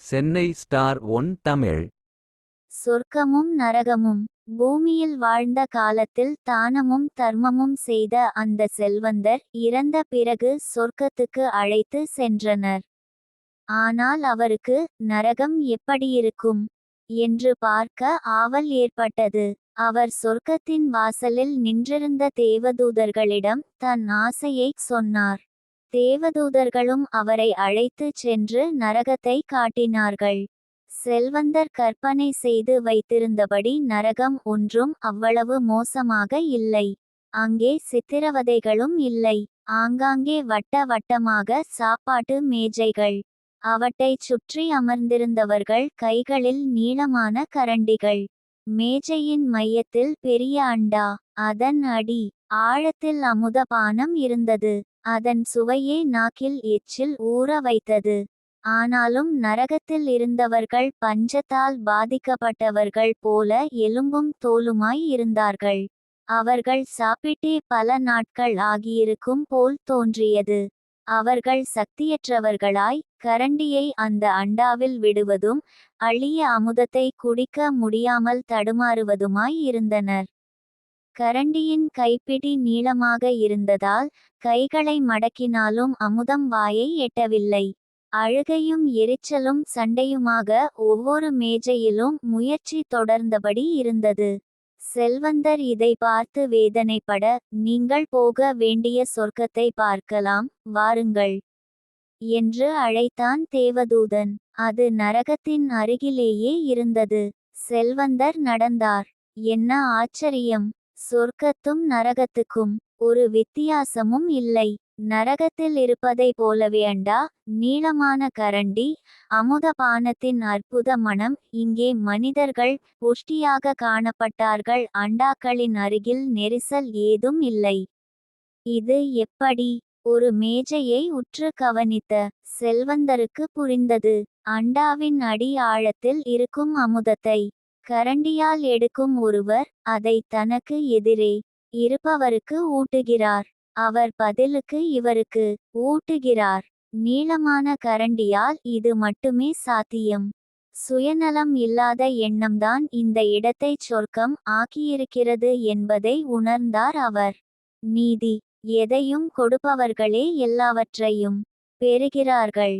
Chennai star one Tamil. சொர்க்கமும் நரகமும் பூமியில் வாழ்ந்த காலத்தில் தானமும் தர்மமும் செய்த அந்த செல்வந்தர் இறந்த பிறகு சொர்க்கத்துக்கு அழைத்து சென்றனர். ஆனால் அவருக்கு நரகம் எப்படியிருக்கும் என்று பார்க்க ஆவல் ஏற்பட்டது. அவர் சொர்க்கத்தின் வாசலில் நின்றிருந்த தேவதூதர்களிடம் தன் ஆசையைச் சொன்னார். தேவதூதர்களும் அவரை அழைத்துச் சென்று நரகத்தை காட்டினார்கள். செல்வந்தர் கற்பனை செய்து வைத்திருந்தபடி நரகம் ஒன்றும் அவ்வளவு மோசமாக இல்லை. அங்கே சித்திரவதைகளும் இல்லை. ஆங்காங்கே வட்ட வட்டமாக சாப்பாட்டு மேஜைகள். அவற்றைச் சுற்றி அமர்ந்திருந்தவர்கள் கைகளில் நீளமான கரண்டிகள். மேஜையின் மையத்தில் பெரிய அண்டா. அதன் அடி ஆழத்தில் அமுதபானம் இருந்தது. அதன் சுவையே நாக்கில் எச்சில் ஊற வைத்தது. ஆனாலும் நரகத்தில் இருந்தவர்கள் பஞ்சத்தால் பாதிக்கப்பட்டவர்கள் போல எலும்பும் தோலுமாய் இருந்தார்கள். அவர்கள் சாப்பிட்டே பல நாட்கள் ஆகியிருக்கும் போல் தோன்றியது. அவர்கள் சக்தியற்றவர்களாய் கரண்டியை அந்த அண்டாவில் விடுவதும் அழிய அமுதத்தை குடிக்க முடியாமல் தடுமாறுவதுமாய் இருந்தனர். கரண்டியின் கைப்பிடி நீளமாக இருந்ததால் கைகளை மடக்கினாலும் அமுதம் வாயை எட்டவில்லை. அழுகையும் எரிச்சலும் சண்டையுமாக ஒவ்வொரு மேஜையிலும் முயற்சி தொடர்ந்தபடி இருந்தது. செல்வந்தர் இதை பார்த்து வேதனைப்பட நீங்கள் போக வேண்டிய சொர்க்கத்தை பார்க்கலாம் வாருங்கள் என்று அழைத்தான் தேவதூதன். அது நரகத்தின் அருகிலேயே இருந்தது. செல்வந்தர் நடந்தார். என்ன ஆச்சரியம்! சொர்க்கத்தும் நரகத்துக்கும் ஒரு வித்தியாசமும் இல்லை. நரகத்தில் இருப்பதை போலவே அண்டா நீளமான கரண்டி அமுதபானத்தின் அற்புத மனம். இங்கே மனிதர்கள் புஷ்டியாக காணப்பட்டார்கள். அண்டாக்களின் அருகில் நெரிசல் ஏதும் இல்லை. இது எப்படி? ஒரு மேஜையை உற்று கவனித்த செல்வந்தருக்கு புரிந்தது. அண்டாவின் அடி ஆழத்தில் இருக்கும் அமுதத்தை கரண்டியால் எடுக்கும் ஒருவர் அதை தனக்கு எதிரே இருப்பவருக்கு ஊட்டுகிறார். அவர் பதிலுக்கு இவருக்கு ஊட்டுகிறார். நீளமான கரண்டியால் இது மட்டுமே சாத்தியம். சுயநலம் இல்லாத எண்ணம்தான் இந்த இடத்தைச் சொர்க்கம் ஆக்கியிருக்கிறது என்பதை உணர்ந்தார் அவர். நீதி எதையும் கொடுப்பவர்களே எல்லாவற்றையும் பெறுகிறார்கள்.